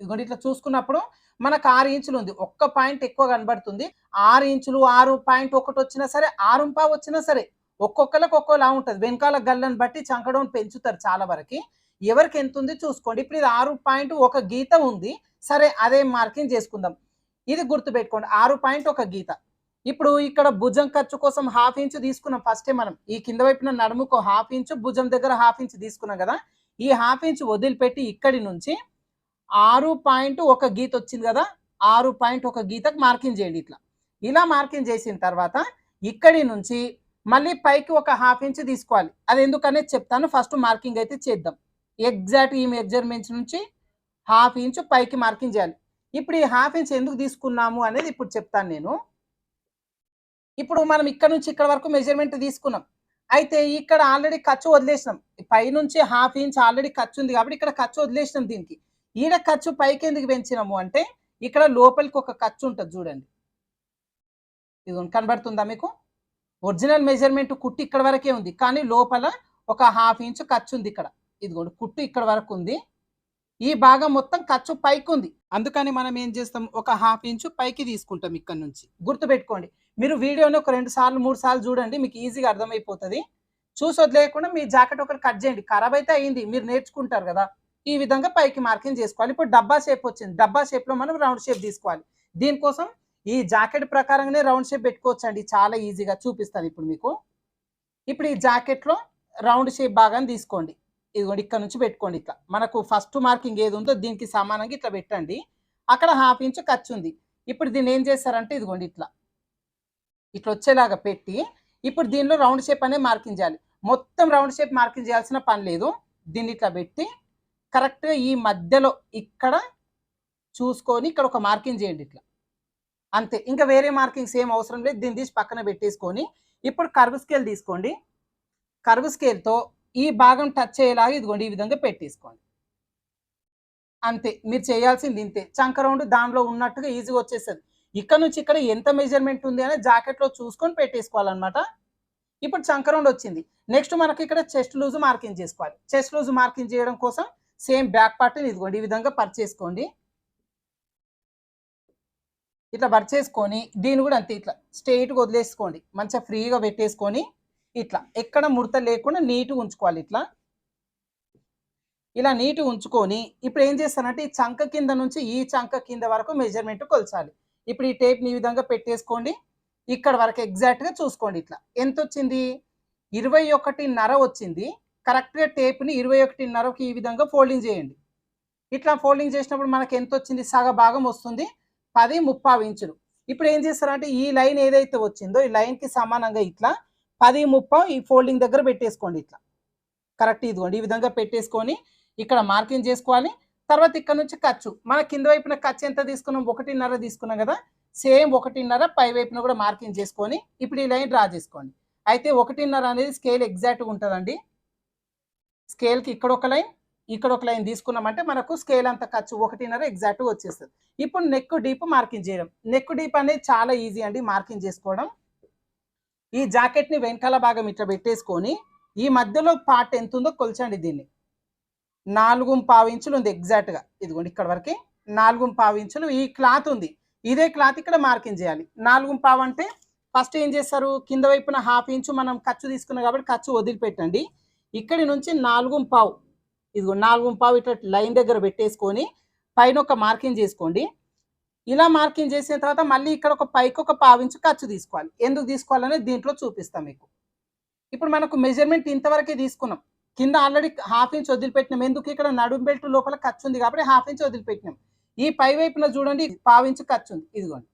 ఇదిగోండి ఇట్లా చూసుకున్నప్పుడు మనకు ఆరు ఇంచులు ఉంది. ఒక్క పాయింట్ ఎక్కువ కనబడుతుంది. ఆరు ఇంచులు ఆరు పాయింట్ ఒకటి వచ్చినా సరే ఆరు పావు వచ్చినా సరే ఒక్కొక్కరికి ఒక్కోలా ఉంటుంది. వెనకాల గల్లని బట్టి చంకడం పెంచుతారు చాలా వరకు. ఎవరికి ఎంత ఉంది చూసుకోండి. ఇప్పుడు ఇది ఆరు పాయింట్ ఒక గీత ఉంది. సరే అదే మార్కింగ్ చేసుకుందాం. ఇది గుర్తుపెట్టుకోండి. ఆరు పాయింట్ ఒక గీత. ఇప్పుడు ఇక్కడ భుజం ఖర్చు కోసం హాఫ్ ఇంచ్ తీసుకున్నాం. ఫస్టే మనం. ఈ కింద వైపున నడుముకు హాఫ్ ఇంచ్ భుజం దగ్గర హాఫ్ ఇంచ్ తీసుకున్నాం కదా. ఈ హాఫ్ ఇంచ్ వదిలిపెట్టి ఇక్కడి నుంచి ఆరు పాయింట్ ఒక గీత వచ్చింది కదా. ఆరు పాయింట్ ఒక గీతకు మార్కింగ్ చేయండి ఇట్లా. ఇలా మార్కింగ్ చేసిన తర్వాత ఇక్కడి నుంచి మళ్ళీ పైకి ఒక హాఫ్ ఇంచ్ తీసుకోవాలి. అది ఎందుకనేది చెప్తాను. ఫస్ట్ మార్కింగ్ అయితే చేద్దాం. ఎగ్జాక్ట్ ఈ మెజర్మెంట్స్ నుంచి హాఫ్ ఇంచ్ పైకి మార్కింగ్ చేయాలి. ఇప్పుడు ఈ హాఫ్ ఇంచ్ ఎందుకు తీసుకున్నాము అనేది ఇప్పుడు చెప్తాను నేను. ఇప్పుడు మనం ఇక్కడ నుంచి ఇక్కడ వరకు మెజర్మెంట్ తీసుకున్నాం. అయితే ఇక్కడ ఆల్రెడీ ఖర్చు వదిలేసినాం. పైనుంచి హాఫ్ ఇంచ్ ఆల్రెడీ ఖర్చు ఉంది కాబట్టి ఇక్కడ ఖర్చు వదిలేసినాం దీనికి. ఈడ ఖర్చు పైకి ఎందుకు పెంచినాము అంటే ఇక్కడ లోపలికి ఒక ఖర్చు ఉంటుంది చూడండి. ఇది కనబడుతుందా మీకు? ఒరిజినల్ మెజర్మెంట్ కుట్టు ఇక్కడ వరకే ఉంది కానీ లోపల ఒక హాఫ్ ఇంచ్ ఖర్చు ఉంది ఇక్కడ. ఇదిగోండి కుట్టు ఇక్కడ వరకు ఉంది. ఈ భాగం మొత్తం ఖర్చు పైకి ఉంది. అందుకని మనం ఏం చేస్తాం? ఒక హాఫ్ ఇంచు పైకి తీసుకుంటాం ఇక్కడ నుంచి. గుర్తుపెట్టుకోండి. మీరు వీడియోని ఒక రెండు సార్లు మూడు సార్లు చూడండి మీకు ఈజీగా అర్థమైపోతుంది. చూసి వదిలేయకుండా మీ జాకెట్ ఒకటి కట్ చేయండి. ఖరాబ్ అయితే అయింది మీరు నేర్చుకుంటారు కదా. ఈ విధంగా పైకి మార్కింగ్ చేసుకోవాలి. ఇప్పుడు డబ్బా షేప్ వచ్చింది. డబ్బా షేప్లో మనం రౌండ్ షేప్ తీసుకోవాలి. దీనికోసం ఈ జాకెట్ ప్రకారంగానే రౌండ్ షేప్ పెట్టుకోవచ్చు అండి చాలా ఈజీగా చూపిస్తాను ఇప్పుడు మీకు. ఇప్పుడు ఈ జాకెట్లో రౌండ్ షేప్ భాగాన్ని తీసుకోండి. ఇదిగోండి ఇక్కడ నుంచి పెట్టుకోండి ఇట్లా. మనకు ఫస్ట్ మార్కింగ్ ఏది ఉందో దీనికి సమానంగా ఇట్లా పెట్టండి. అక్కడ హాఫ్ ఇంచు ఖర్చు ఉంది. ఇప్పుడు దీన్ని ఏం చేస్తారంటే ఇదిగోండి ఇట్లా. ఇట్లా వచ్చేలాగా పెట్టి ఇప్పుడు దీనిలో రౌండ్ షేప్ అనే మార్కింగ్ చేయాలి. మొత్తం రౌండ్ షేప్ మార్కింగ్ చేయాల్సిన పని లేదు. దీన్ని ఇట్లా పెట్టి కరెక్ట్గా ఈ మధ్యలో ఇక్కడ చూసుకొని ఇక్కడ ఒక మార్కింగ్ చేయండి ఇట్లా. అంతే. ఇంకా వేరే మార్కింగ్స్ ఏం అవసరం లేదు. దీన్ని తీసి పక్కన పెట్టేసుకొని ఇప్పుడు కర్వ్ స్కేల్ తీసుకోండి. కర్వ్ స్కేల్తో ఈ భాగం టచ్ అయ్యేలాగా ఇదిగోండి ఈ విధంగా పెట్టేసుకోండి. అంతే. మీరు చేయాల్సింది ఇంతే. చంక రౌండ్ దానిలో ఉన్నట్టుగా ఈజీగా వచ్చేస్తుంది. ఇక్కడ నుంచి ఇక్కడ ఎంత మెజర్మెంట్ ఉంది అని జాకెట్లో చూసుకొని పెట్టేసుకోవాలన్నమాట. ఇప్పుడు చంకరౌండ్ వచ్చింది. నెక్స్ట్ మనకి ఇక్కడ చెస్ట్ లూజ్ మార్కింగ్ చేసుకోవాలి. చెస్ట్ లూజ్ మార్కింగ్ చేయడం కోసం సేమ్ బ్యాక్ పార్ట్ని ఇదిగోండి ఈ విధంగా పర్చేసుకోండి ఇట్లా పర్చేసుకొని దీన్ని కూడా అంతే ఇట్లా స్ట్రైట్గా వదిలేసుకోండి. మంచిగా ఫ్రీగా పెట్టేసుకొని ఇట్లా. ఎక్కడ ముడత లేకుండా నీట్గా ఉంచుకోవాలి ఇట్లా. ఇలా నీట్గా ఉంచుకొని ఇప్పుడు ఏం చేస్తానంటే ఈ చంక కింద నుంచి ఈ చంక కింద వరకు మెజర్మెంట్ కొలచాలి. ఇప్పుడు ఈ టేప్ని ఈ విధంగా పెట్టేసుకోండి. ఇక్కడ వరకు ఎగ్జాక్ట్గా చూసుకోండి ఇట్లా. ఎంత వచ్చింది ఇరవై ఒకటిన్నర వచ్చింది. కరెక్ట్గా టేప్ని ఇరవై ఒకటిన్నరకి ఈ విధంగా ఫోల్డింగ్ చేయండి. ఇట్లా ఫోల్డింగ్ చేసినప్పుడు మనకి ఎంత వచ్చింది సగ భాగం వస్తుంది. పది ముప్పావు ఇంచులు. ఇప్పుడు ఏం చేస్తారంటే ఈ లైన్ ఏదైతే వచ్చిందో ఈ లైన్కి సమానంగా ఇట్లా పది ముప్పావు ఈ ఫోల్డింగ్ దగ్గర పెట్టేసుకోండి ఇట్లా. కరెక్ట్ ఇదిగోండి. ఈ విధంగా పెట్టేసుకొని ఇక్కడ మార్కింగ్ చేసుకోవాలి. తర్వాత ఇక్కడ నుంచి ఖర్చు. మన కింద వైపున ఖర్చు ఎంత తీసుకున్నాం? ఒకటిన్నర తీసుకున్నాం కదా? సేమ్ ఒకటిన్నర పై వైపున కూడా మార్కింగ్ చేసుకొని ఇప్పుడు ఈ లైన్ డ్రా చేసుకోండి. అయితే ఒకటిన్నర అనేది స్కేల్ ఎగ్జాక్ట్గా ఉంటుందండి. స్కేల్కి ఇక్కడ ఒక లైన్ ఇక్కడ ఒక లైన్ తీసుకున్నామంటే మనకు స్కేల్ అంత ఖర్చు ఒకటిన్నర ఎగ్జాక్ట్గా వచ్చేస్తుంది. ఇప్పుడు నెక్ డీప్ మార్కింగ్ చేయడం. నెక్ డీప్ అనేది చాలా ఈజీ అండి మార్కింగ్ చేసుకోవడం. ఈ జాకెట్ని వెనకాల భాగం ఇట్లా పెట్టేసుకొని ఈ మధ్యలో పార్ట్ ఎంత ఉందో కొలిచండి దీన్ని. నాలుగు పావు ఇంచులు ఉంది ఎగ్జాక్ట్గా. ఇదిగోండి ఇక్కడ వరకు నాలుగు పావు ఇంచులు ఈ క్లాత్ ఉంది. ఇదే క్లాత్ ఇక్కడ మార్కింగ్ చేయాలి. నాలుగు పావు అంటే ఫస్ట్ ఏం చేస్తారు? కింద వైపున హాఫ్ ఇంచు మనం ఖర్చు తీసుకున్నాం కాబట్టి ఖర్చు వదిలిపెట్టండి. ఇక్కడి నుంచి నాలుగు పావు ఇదిగో నాలుగు పావు ఇట్లా లైన్ దగ్గర పెట్టేసుకొని పైన ఒక మార్కింగ్ చేసుకోండి. ఇలా మార్కింగ్ చేసిన తర్వాత మళ్ళీ ఇక్కడ ఒక పైకి ఒక పావించు ఖర్చు తీసుకోవాలి. ఎందుకు తీసుకోవాలనేది దీంట్లో చూపిస్తాం మీకు. ఇప్పుడు మనకు మెజర్మెంట్ ఇంతవరకే తీసుకున్నాం. కింద ఆల్రెడీ హాఫ్ ఇంచ్ వదిలిపెట్టినాం. ఎందుకు? ఇక్కడ నడుం బెల్ట్ లోపల ఖర్చు ఉంది కాబట్టి హాఫ్ ఇంచ్ వదిలిపెట్టినాం. ఈ పై వైపున చూడండి పావించు ఖర్చు ఉంది. ఇదిగోండి.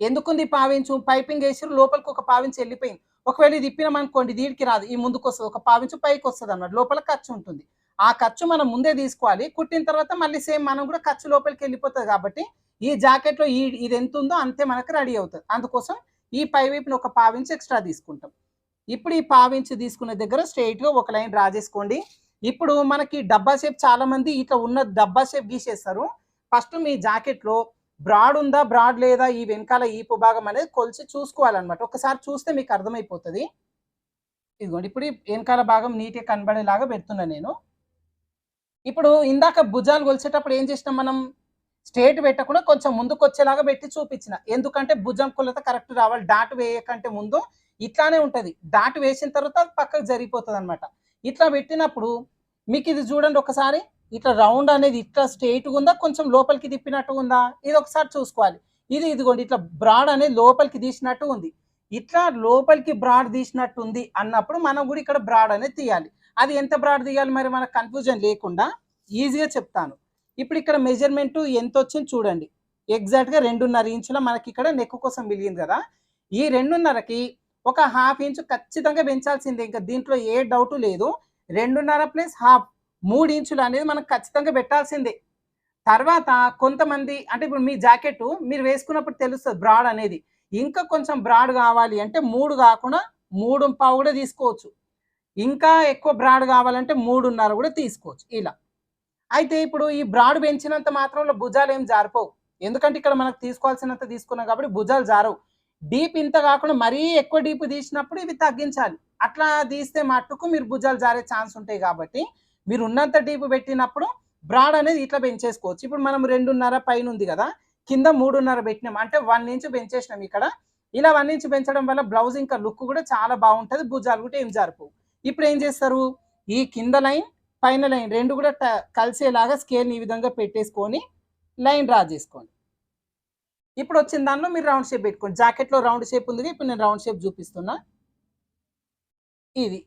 ఎందుకుంది పావించు పైపింగ్ వేసి లోపలికి ఒక పావించి వెళ్ళిపోయింది. ఒకవేళ ఇది ఇప్పినాం అనుకోండి దీనికి రాదు. ఈ ముందుకు వస్తుంది. ఒక పావించు పైకి వస్తుంది అన్నమాట. లోపల ఖర్చు ఉంటుంది. ఆ ఖర్చు మనం ముందే తీసుకోవాలి. కుట్టిన తర్వాత మళ్ళీ సేమ్ మనం కూడా ఖర్చు లోపలికి వెళ్ళిపోతుంది కాబట్టి ఈ జాకెట్లో ఈ ఇది ఎంత ఉందో అంతే మనకు రెడీ అవుతుంది. అందుకోసం ఈ పై వైపున ఒక పావించి ఎక్స్ట్రా తీసుకుంటాం. ఇప్పుడు ఈ పావించి తీసుకునే దగ్గర స్ట్రైట్గా ఒక లైన్ డ్రా చేసుకోండి. ఇప్పుడు మనకి డబ్బా షేప్ చాలా మంది ఇట్లా ఉన్న డబ్బా షేప్ గీసేస్తారు. ఫస్ట్ మీ జాకెట్లో బ్రాడ్ ఉందా బ్రాడ్ లేదా ఈ వెనకాల ఈపు భాగం అనేది కొలిచి చూసుకోవాలన్నమాట. ఒకసారి చూస్తే మీకు అర్థమైపోతుంది. ఇదిగోండి ఇప్పుడు ఈ వెనకాల భాగం నీట్గా కనబడేలాగా పెడుతున్నాను నేను. ఇప్పుడు ఇందాక భుజాలు కొలిచేటప్పుడు ఏం చేసినాం మనం? స్ట్రేట్ పెట్టకుండా కొంచెం ముందుకు వచ్చేలాగా పెట్టి చూపించిన. ఎందుకంటే భుజం కొలత కరెక్ట్ రావాలి. డాట్ వేయకంటే ముందు ఇట్లానే ఉంటుంది. దాటి వేసిన తర్వాత అది పక్కకు జరిగిపోతుంది అనమాట ఇట్లా పెట్టినప్పుడు మీకు ఇది చూడండి ఒకసారి. ఇట్లా రౌండ్ అనేది ఇట్లా స్ట్రైట్గా ఉందా? కొంచెం లోపలికి తిప్పినట్టు ఉందా? ఇది ఒకసారి చూసుకోవాలి. ఇది ఇదిగోండి ఇట్లా బ్రాడ్ అనేది లోపలికి తీసినట్టు ఉంది. ఇట్లా లోపలికి బ్రాడ్ తీసినట్టు ఉంది అన్నప్పుడు మనం కూడా ఇక్కడ బ్రాడ్ అనేది తీయాలి. అది ఎంత బ్రాడ్ తీయాలి మరి మనకు కన్ఫ్యూజన్ లేకుండా? ఈజీగా చెప్తాను. ఇప్పుడు ఇక్కడ మెజర్మెంట్ ఎంత వచ్చింది చూడండి. ఎగ్జాక్ట్గా రెండున్నర ఇంచుల మనకి ఇక్కడ నెక్ కోసం మిలిగింది కదా. ఈ రెండున్నరకి ఒక హాఫ్ ఇంచు ఖచ్చితంగా పెంచాల్సిందే. ఇంకా దీంట్లో ఏ డౌట్ లేదు. రెండున్నర ప్లస్ హాఫ్ మూడు ఇంచులు అనేది మనం ఖచ్చితంగా పెట్టాల్సిందే. తర్వాత కొంతమంది అంటే ఇప్పుడు మీ జాకెట్ మీరు వేసుకున్నప్పుడు తెలుస్తుంది బ్రాడ్ అనేది. ఇంకా కొంచెం బ్రాడ్ కావాలి అంటే మూడు కాకుండా మూడు పావు కూడా తీసుకోవచ్చు. ఇంకా ఎక్కువ బ్రాడ్ కావాలంటే మూడున్నర కూడా తీసుకోవచ్చు. ఇలా. అయితే ఇప్పుడు ఈ బ్రాడ్ పెంచినంత మాత్రంలో భుజాలు ఏం జారిపోవు. ఎందుకంటే ఇక్కడ మనకు తీసుకోవాల్సినంత తీసుకున్నాం కాబట్టి భుజాలు జారవు. డీప్ ఇంత కాకుండా మరీ ఎక్కువ డీప్ తీసినప్పుడు ఇవి తగ్గించాలి. అట్లా తీస్తే మట్టుకు మీరు భుజాలు జారే ఛాన్స్ ఉంటాయి కాబట్టి మీరు ఉన్నంత డీప్ పెట్టినప్పుడు బ్రాడ్ అనేది ఇట్లా పెంచేసుకోవచ్చు. ఇప్పుడు మనం రెండున్నర పైన ఉంది కదా కింద మూడున్నర పెట్టినాం. అంటే వన్ ఇంచ్ పెంచేసినాం ఇక్కడ. ఇలా వన్ ఇంచ్ పెంచడం వల్ల బ్లౌజ్ ఇంకా లుక్ కూడా చాలా బాగుంటుంది భుజాలు కూడా ఏం జారిపోవు. ఇప్పుడు ఏం చేస్తారు? ఈ కింద లైన్ పైన లైన్ రెండు కూడా కలిసేలాగా స్కేల్ని ఈ విధంగా పెట్టేసుకొని లైన్ డ్రా చేసుకోండి. ఇప్పుడు వచ్చిన దానిలో మీరు రౌండ్ షేప్ పెట్టుకోండి. జాకెట్లో రౌండ్ షేప్ ఉంది ఇప్పుడు నేను రౌండ్ షేప్ చూపిస్తున్నా. ఇది.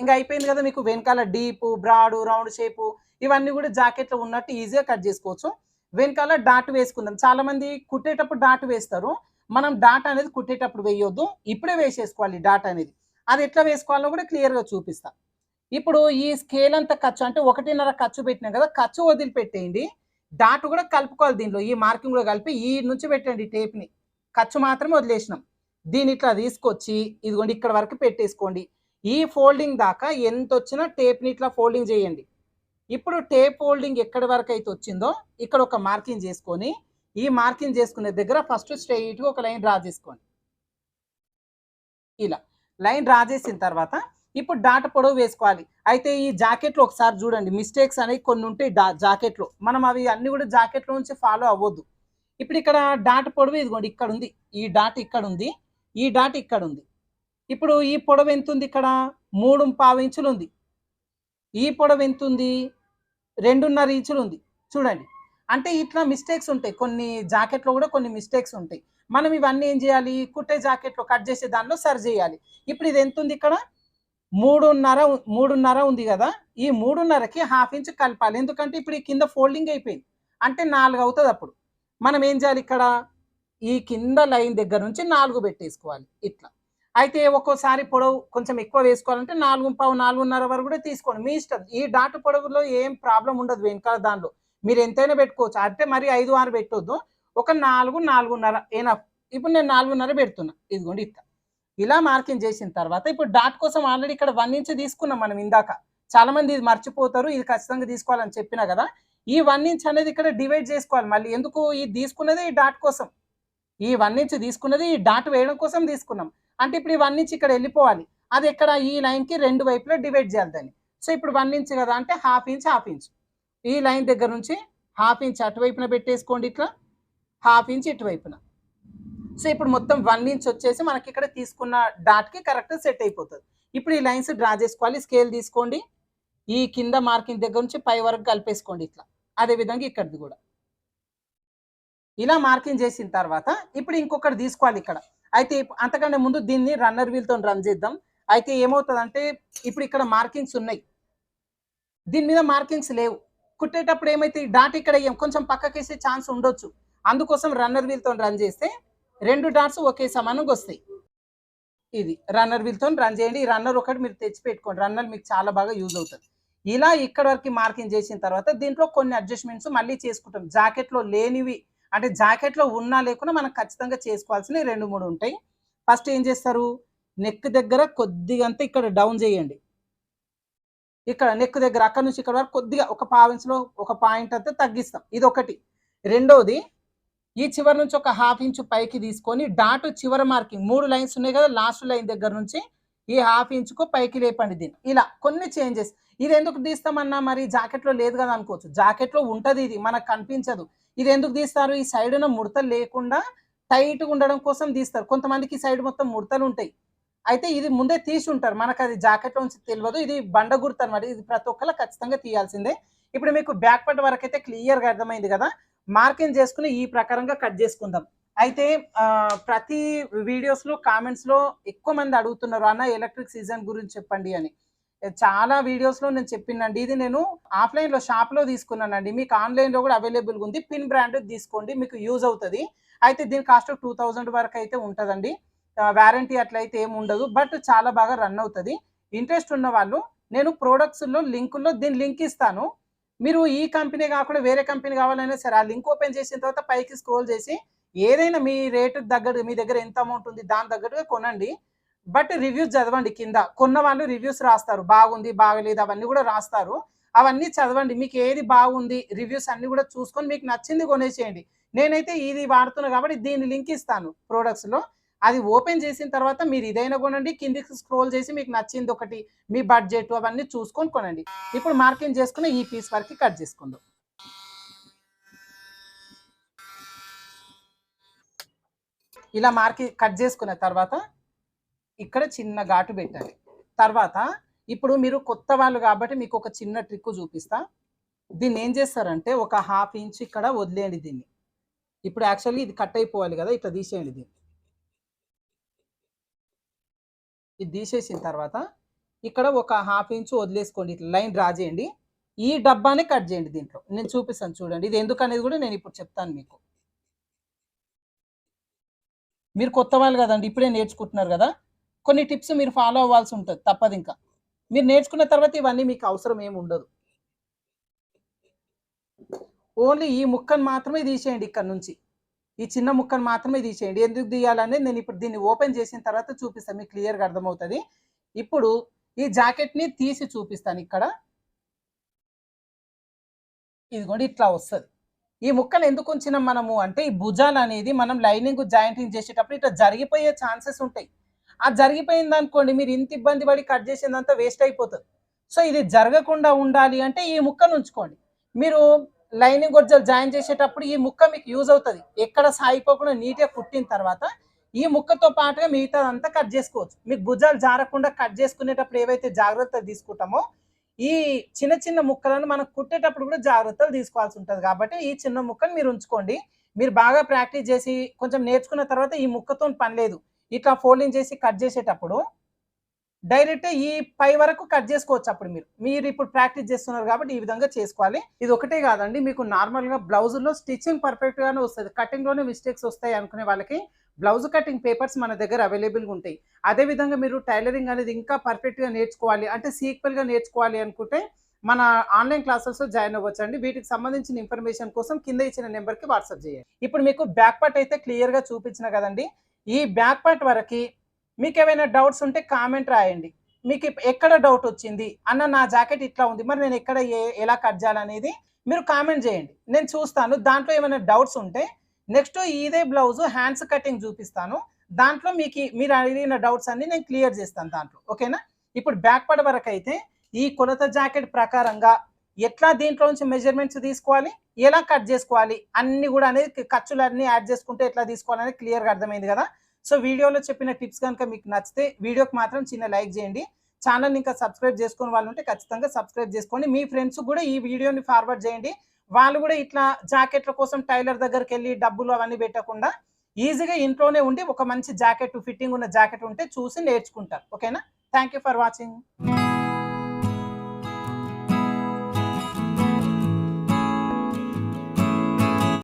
ఇంకా అయిపోయింది కదా మీకు వెనకాల డీప్ బ్రాడ్ రౌండ్ షేపు ఇవన్నీ కూడా జాకెట్లో ఉన్నట్టు ఈజీగా కట్ చేసుకోవచ్చు. వెనకాల డాట్ వేసుకుందాం. చాలామంది కుట్టేటప్పుడు డాట్ వేస్తారు. మనం డాట్ అనేది కుట్టేటప్పుడు వేయొద్దు. ఇప్పుడే వేసేసుకోవాలి డాట్ అనేది. అది ఎట్లా వేసుకోవాలో కూడా క్లియర్గా చూపిస్తా. ఇప్పుడు ఈ స్కేల్ అంత ఖర్చు అంటే ఒకటిన్నర ఖర్చు పెట్టినాం కదా ఖర్చు వదిలిపెట్టేయండి. డాట్ కూడా కలుపుకోవాలి దీనిలో. ఈ మార్కింగ్ కూడా కలిపి ఈ నుంచి పెట్టండి టేప్ని. ఖర్చు మాత్రమే వదిలేసినాం. దీని ఇట్లా తీసుకొచ్చి ఇదిగోండి ఇక్కడ వరకు పెట్టేసుకోండి. ఈ ఫోల్డింగ్ దాకా ఎంత వచ్చినా టేప్ని ఇట్లా ఫోల్డింగ్ చేయండి. ఇప్పుడు టేప్ ఫోల్డింగ్ ఎక్కడి వరకు అయితే వచ్చిందో ఇక్కడ ఒక మార్కింగ్ చేసుకొని ఈ మార్కింగ్ చేసుకునే దగ్గర ఫస్ట్ స్ట్రైట్గా ఒక లైన్ డ్రా చేసుకోండి. ఇలా లైన్ డ్రా చేసిన తర్వాత ఇప్పుడు డాట్ పొడవు వేసుకోవాలి. అయితే ఈ జాకెట్లో ఒకసారి చూడండి. మిస్టేక్స్ అనేవి కొన్ని ఉంటాయి డా జాకెట్లో. మనం అవి అన్ని కూడా జాకెట్లో నుంచి ఫాలో అవ్వద్దు. ఇప్పుడు ఇక్కడ డాట్ పొడవు ఇదిగోండి ఇక్కడ ఉంది. ఈ డాట్ ఇక్కడ ఉంది. ఈ డాట్ ఇక్కడ ఉంది. ఇప్పుడు ఈ పొడవు ఎంత ఉంది ఇక్కడ? మూడు పావు ఇంచులు ఉంది. ఈ పొడవు ఎంత ఉంది? రెండున్నర ఇంచులు ఉంది. చూడండి. అంటే ఇట్లా మిస్టేక్స్ ఉంటాయి. కొన్ని జాకెట్లో కూడా కొన్ని మిస్టేక్స్ ఉంటాయి. మనం ఇవన్నీ ఏం చేయాలి? కుట్టే జాకెట్లో కట్ చేసే దానిలో సరి చేయాలి. ఇప్పుడు ఇది ఎంత ఉంది ఇక్కడ? మూడున్నర మూడున్నర ఉంది కదా ఈ మూడున్నరకి హాఫ్ ఇంచ్ కలపాలి. ఎందుకంటే ఇప్పుడు ఈ కింద ఫోల్డింగ్ అయిపోయింది. అంటే నాలుగు అవుతుంది అప్పుడు. మనం ఏం చేయాలి ఇక్కడ? ఈ కింద లైన్ దగ్గర నుంచి నాలుగు పెట్టేసుకోవాలి ఇట్లా. అయితే ఒక్కోసారి పొడవు కొంచెం ఎక్కువ వేసుకోవాలంటే నాలుగు పావు నాలుగున్నర వరకు కూడా తీసుకోండి. మీ ఇష్టం. ఈ డాట్ పొడవులో ఏం ప్రాబ్లం ఉండదు వెనకాల దానిలో. మీరు ఎంతైనా పెట్టుకోవచ్చు. అంటే మరి ఐదు ఆరు పెట్టొద్దు. ఒక నాలుగు నాలుగున్నర. ఏనా ఇప్పుడు నేను నాలుగున్నర పెడుతున్నా. ఇదిగోండి ఇట్లా. ఇలా మార్కింగ్ చేసిన తర్వాత ఇప్పుడు డాట్ కోసం ఆల్రెడీ ఇక్కడ వన్ ఇంచ్ తీసుకున్నాం మనం ఇందాక. చాలా మంది ఇది మర్చిపోతారు ఇది ఖచ్చితంగా తీసుకోవాలని చెప్పినా కదా. ఈ వన్ ఇంచ్ అనేది ఇక్కడ డివైడ్ చేసుకోవాలి. మళ్ళీ ఎందుకు ఈ తీసుకున్నది ఈ డాట్ కోసం? ఈ వన్ ఇంచ్ తీసుకున్నది ఈ డాట్ వేయడం కోసం తీసుకున్నాం. అంటే ఇప్పుడు ఈ వన్ ఇంచ్ ఇక్కడ వెళ్ళిపోవాలి. అది ఇక్కడ ఈ లైన్కి రెండు వైపులా డివైడ్ చేయాలి దాన్ని. సో ఇప్పుడు వన్ ఇంచ్ కదా అంటే హాఫ్ ఇంచ్ హాఫ్ ఇంచ్. ఈ లైన్ దగ్గర నుంచి హాఫ్ ఇంచ్ అటువైపున పెట్టేసుకోండి ఇట్లా. Half inch ఇటువైపున. సో ఇప్పుడు మొత్తం వన్ ఇంచ్ వచ్చేసి మనకి ఇక్కడ తీసుకున్న డాట్కి కరెక్ట్ సెట్ అయిపోతుంది. ఇప్పుడు ఈ లైన్స్ డ్రా చేసుకోవాలి. స్కేల్ తీసుకోండి. ఈ కింద మార్కింగ్ దగ్గర నుంచి పై వరకు కలిపేసుకోండి ఇట్లా. అదే విధంగా ఇక్కడిది కూడా. ఇలా మార్కింగ్ చేసిన తర్వాత ఇప్పుడు ఇంకొకటి తీసుకోవాలి ఇక్కడ. అయితే అంతకంటే ముందు దీన్ని రన్నర్ వీల్తో రన్ చేద్దాం. అయితే ఏమవుతుందంటే ఇప్పుడు ఇక్కడ మార్కింగ్స్ ఉన్నాయి. దీని మీద మార్కింగ్స్ లేవు. కుట్టేటప్పుడు ఏమైతే ఈ డాట్ ఇక్కడ కొంచెం పక్కకేసే ఛాన్స్ ఉండొచ్చు. అందుకోసం రన్నర్ వీల్తో రన్ చేస్తే రెండు డాట్స్ ఒకే సమానంగా వస్తాయి. ఇది రన్నర్ వీల్తో రన్ చేయండి. ఈ రన్నర్ ఒకటి మీరు తెచ్చి పెట్టుకోండి రన్నర్ మీకు చాలా బాగా యూజ్ అవుతుంది. ఇలా ఇక్కడ వరకు మార్కింగ్ చేసిన తర్వాత దీంట్లో కొన్ని అడ్జస్ట్మెంట్స్ మళ్ళీ చేసుకుంటాం. జాకెట్లో లేనివి అంటే జాకెట్లో ఉన్నా లేకున్నా మనం ఖచ్చితంగా చేసుకోవాల్సినవి రెండు మూడు ఉంటాయి. ఫస్ట్ ఏం చేస్తారు? నెక్ దగ్గర కొద్దిగా అంతా ఇక్కడ డౌన్ చేయండి. ఇక్కడ నెక్ దగ్గర అక్కడ నుంచి ఇక్కడ వరకు కొద్దిగా ఒక పావించలో ఒక పాయింట్ అంతా తగ్గిస్తాం. ఇది ఒకటి రెండోది ఈ చివరి నుంచి ఒక హాఫ్ ఇంచు పైకి తీసుకొని డాట్ చివరి మార్కింగ్ మూడు లైన్స్ ఉన్నాయి కదా లాస్ట్ లైన్ దగ్గర నుంచి ఈ హాఫ్ ఇంచుకు పైకి లేపండి దీన్ని. ఇలా కొన్ని చేంజెస్ ఇది ఎందుకు తీస్తామన్నా? మరి జాకెట్లో లేదు కదా అనుకోవచ్చు. జాకెట్లో ఉంటుంది ఇది మనకు కనిపించదు. ఇది ఎందుకు తీస్తారు? ఈ సైడ్న ముడతలు లేకుండా టైట్గా ఉండడం కోసం తీస్తారు. కొంతమందికి సైడ్ మొత్తం ముడతలు ఉంటాయి. అయితే ఇది ముందే తీసి ఉంటారు. మనకు అది జాకెట్ నుంచి తెలియదు. ఇది బండ గుర్తు అనమాట ఇది ప్రతి ఒక్కరు ఖచ్చితంగా తీయాల్సిందే. ఇప్పుడు మీకు బ్యాక్ పట్ వరకు అయితే క్లియర్గా అర్థమైంది కదా. మార్కింగ్ చేసుకుని ఈ ప్రకారంగా కట్ చేసుకుందాం. అయితే ప్రతి వీడియోస్లో కామెంట్స్లో ఎక్కువ మంది అడుగుతున్నారు అన్న ఎలక్ట్రిక్ సీజన్ గురించి చెప్పండి అని. చాలా వీడియోస్లో నేను చెప్పినండి ఇది నేను ఆఫ్లైన్లో షాప్లో తీసుకున్నానండి. మీకు ఆన్లైన్లో కూడా అవైలబుల్గా ఉంది. పిన్ బ్రాండ్ తీసుకోండి మీకు యూజ్ అవుతుంది. అయితే దీని కాస్ట్ టూ థౌజండ్ వరకు అయితే ఉంటుందండి. వారంటీ అట్లయితే ఏమి ఉండదు. బట్ చాలా బాగా రన్ అవుతుంది. ఇంట్రెస్ట్ ఉన్న వాళ్ళు నేను ప్రోడక్ట్స్లో లింకుల్లో దీని లింక్ ఇస్తాను. మీరు ఈ కంపెనీ కాకుండా వేరే కంపెనీ కావాలైనా సరే ఆ లింక్ ఓపెన్ చేసిన తర్వాత పైకి స్క్రోల్ చేసి ఏదైనా మీ రేటు దగ్గర మీ దగ్గర ఎంత అమౌంట్ ఉంది దాని తగ్గట్టుగా కొనండి. బట్ రివ్యూస్ చదవండి కింద. కొన్న వాళ్ళు రివ్యూస్ రాస్తారు. బాగుంది బాగలేదు అవన్నీ కూడా రాస్తారు. అవన్నీ చదవండి. మీకు ఏది బాగుంది రివ్యూస్ అన్ని కూడా చూసుకొని మీకు నచ్చింది కొనేసేయండి. నేనైతే ఇది వాడుతున్నా కాబట్టి దీని లింక్ ఇస్తాను ప్రోడక్ట్స్లో అది ఓపెన్ చేసిన తర్వాత మీరు ఇదైనా కొనండి కిందికి స్క్రోల్ చేసి మీకు నచ్చింది ఒకటి మీ బడ్జెట్ అవన్నీ చూసుకొని కొనండి. ఇప్పుడు మార్కింగ్ చేసుకుని ఈ పీస్ వరకు కట్ చేసుకుందాం. ఇలా మార్కి కట్ చేసుకున్న తర్వాత ఇక్కడ చిన్న ఘాటు పెట్టాలి తర్వాత ఇప్పుడు మీరు కొత్త వాళ్ళు కాబట్టి మీకు ఒక చిన్న ట్రిక్ చూపిస్తా. దీన్ని ఏం చేస్తారంటే ఒక హాఫ్ ఇంచ్ ఇక్కడ వదిలేయండి దీన్ని. ఇప్పుడు యాక్చువల్లీ ఇది కట్ అయిపోవాలి కదా ఇట్లా తీసేయండి దీన్ని. ఇది తీసేసిన తర్వాత ఇక్కడ ఒక హాఫ్ ఇంచ్ వదిలేసుకోండి ఇట్లా లైన్ డ్రా చేయండి. ఈ డబ్బాని కట్ చేయండి దీంట్లో. నేను చూపిస్తాను చూడండి. ఇది ఎందుకు అనేది కూడా నేను ఇప్పుడు చెప్తాను మీకు. మీరు కొత్త వాళ్ళు కదండి ఇప్పుడే నేర్చుకుంటున్నారు కదా. కొన్ని టిప్స్ మీరు ఫాలో అవ్వాల్సి ఉంటుంది తప్పదు ఇంకా. మీరు నేర్చుకున్న తర్వాత ఇవన్నీ మీకు అవసరం ఏమి ఉండదు. ఓన్లీ ఈ ముక్కను మాత్రమే తీసేయండి ఇక్కడ నుంచి. ఈ చిన్న ముక్కను మాత్రమే తీసేయండి. ఎందుకు తీయాలనేది నేను ఇప్పుడు దీన్ని ఓపెన్ చేసిన తర్వాత చూపిస్తాను. మీకు క్లియర్గా అర్థమవుతుంది. ఇప్పుడు ఈ జాకెట్ని తీసి చూపిస్తాను ఇక్కడ. ఇదిగోండి ఇట్లా వస్తుంది. ఈ ముక్కను ఎందుకు ఉంచినాం మనము అంటే ఈ భుజాలు అనేది మనం లైనింగ్ జాయింటింగ్ చేసేటప్పుడు ఇట్లా జరిగిపోయే ఛాన్సెస్ ఉంటాయి. ఆ జరిగిపోయింది అనుకోండి మీరు ఇంత ఇబ్బంది పడి కట్ చేసిందంతా వేస్ట్ అయిపోతుంది. సో ఇది జరగకుండా ఉండాలి అంటే ఈ ముక్కను ఉంచుకోండి. మీరు లైనింగ్ గొడ్జలు జాయిన్ చేసేటప్పుడు ఈ ముక్క మీకు యూజ్ అవుతుంది. ఎక్కడ సాగిపోకుండా నీట్గా కుట్టిన తర్వాత ఈ ముక్కతో పాటుగా మిగతాదంతా కట్ చేసుకోవచ్చు. మీకు భుజాలు జారకుండా కట్ చేసుకునేటప్పుడు ఏవైతే జాగ్రత్తలు తీసుకుంటామో ఈ చిన్న చిన్న ముక్కలను మనం కుట్టేటప్పుడు కూడా జాగ్రత్తలు తీసుకోవాల్సి ఉంటుంది. కాబట్టి ఈ చిన్న ముక్కను మీరు ఉంచుకోండి. మీరు బాగా ప్రాక్టీస్ చేసి కొంచెం నేర్చుకున్న తర్వాత ఈ ముక్కతో పని లేదు. ఇట్లా ఫోల్డింగ్ చేసి కట్ చేసేటప్పుడు డైరెక్ట్ ఈ పై వరకు కట్ చేసుకోవచ్చు అప్పుడు మీరు. మీరు ఇప్పుడు ప్రాక్టీస్ చేస్తున్నారు కాబట్టి ఈ విధంగా చేసుకోవాలి. ఇది ఒకటే కాదండి మీకు నార్మల్గా బ్లౌజుల్లో స్టిచ్చింగ్ పర్ఫెక్ట్గానే వస్తుంది. కటింగ్లోనే మిస్టేక్స్ వస్తాయి అనుకునే వాళ్ళకి బ్లౌజ్ కటింగ్ పేపర్స్ మన దగ్గర అవైలబుల్గా ఉంటాయి. అదే విధంగా మీరు టైలరింగ్ అనేది ఇంకా పర్ఫెక్ట్గా నేర్చుకోవాలి అంటే సీక్వెల్గా నేర్చుకోవాలి అనుకుంటే మన ఆన్లైన్ క్లాసెస్లో జాయిన్ అవ్వచ్చు అండి వీటికి సంబంధించిన ఇన్ఫర్మేషన్ కోసం కింద ఇచ్చిన నెంబర్కి వాట్సాప్ చేయండి. ఇప్పుడు మీకు బ్యాక్ పార్ట్ అయితే క్లియర్గా చూపించిన కదండి. ఈ బ్యాక్ పార్ట్ వరకు మీకు ఏమైనా డౌట్స్ ఉంటే కామెంట్ రాయండి. మీకు ఎక్కడ డౌట్ వచ్చింది? అన్న నా జాకెట్ ఇట్లా ఉంది. మరి నేను ఎక్కడ ఏ- ఎలా కట్ చేయాలనేది మీరు కామెంట్ చేయండి. నేను చూస్తాను. దాంట్లో ఏమైనా డౌట్స్ ఉంటే నెక్స్ట్ ఇదే బ్లౌజ్ హ్యాండ్స్ కటింగ్ చూపిస్తాను. దాంట్లో మీకు మీరు అడిగిన డౌట్స్ అన్ని నేను క్లియర్ చేస్తాను దాంట్లో. ఓకేనా? ఇప్పుడు బ్యాక్ పడ వరకు అయితే ఈ కొలత జాకెట్ ప్రకారంగా ఎట్లా దీంట్లో నుంచి మెజర్మెంట్స్ తీసుకోవాలి? ఎలా కట్ చేసుకోవాలి? అన్ని కూడా అనేది ఖర్చులన్నీ యాడ్ చేసుకుంటే ఎట్లా తీసుకోవాలనేది క్లియర్గా అర్థమైంది కదా? సో వీడియోలో చెప్పిన టిప్స్ కనుక మీకు నచ్చితే వీడియోకి మాత్రం చిన్న లైక్ చేయండి. ఛానల్ ఇంకా సబ్స్క్రైబ్ చేసుకుని వాళ్ళు ఉంటే ఖచ్చితంగా సబ్స్క్రైబ్ చేసుకోండి. మీ ఫ్రెండ్స్ కూడా ఈ వీడియోని ఫార్వర్డ్ చేయండి. వాళ్ళు కూడా ఇట్లా జాకెట్ల కోసం టైలర్ దగ్గరికి వెళ్ళి డబ్బులు అవన్నీ పెట్టకుండా ఈజీగా ఇంట్లోనే ఉండి ఒక మంచి జాకెట్ ఫిట్టింగ్ ఉన్న జాకెట్ ఉంటే చూసి నేర్చుకుంటారు. ఓకేనా? Thank you for watching.